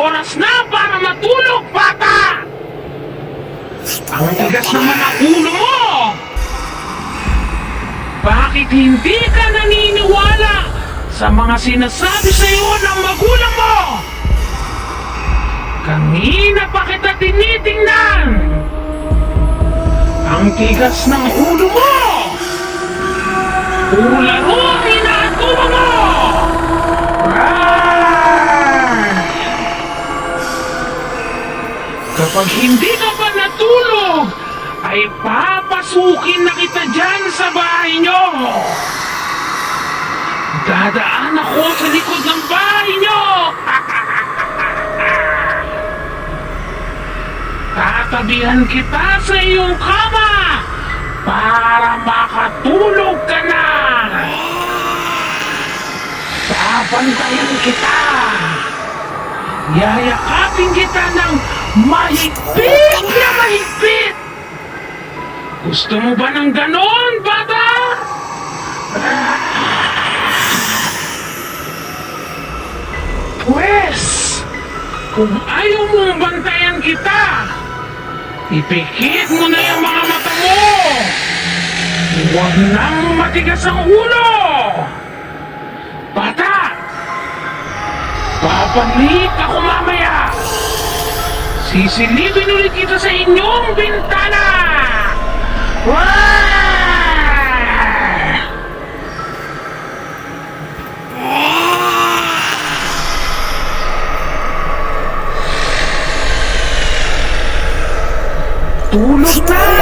Oras na para matulog, bata! Ang tigas naman ang ulo mo! Bakit hindi ka naniniwala sa mga sinasabi sa iyo ng magulang mo? Kanina pa kita tinitingnan! Ang tigas ng ulo mo! Puro Kapag hindi ka pa natulog, ay papasukin na kita dyan sa bahay nyo! Dadaan ako sa likod ng bahay nyo! Tatabihan kita sa iyong kama para makatulog ka na! Babantayan kita! Yayakapin kita ng mahigpit na mahigpit! Gusto mo ba ng ganon, bata? Pwes, kung ayaw mong bantayan kita, ipikit mo na yung mga mata mo! Huwag nang matigas ang ulo! Bata! Babalik ako mamaya! Sisilipin ulit kita sa inyong bintana! Wah! Tulog na!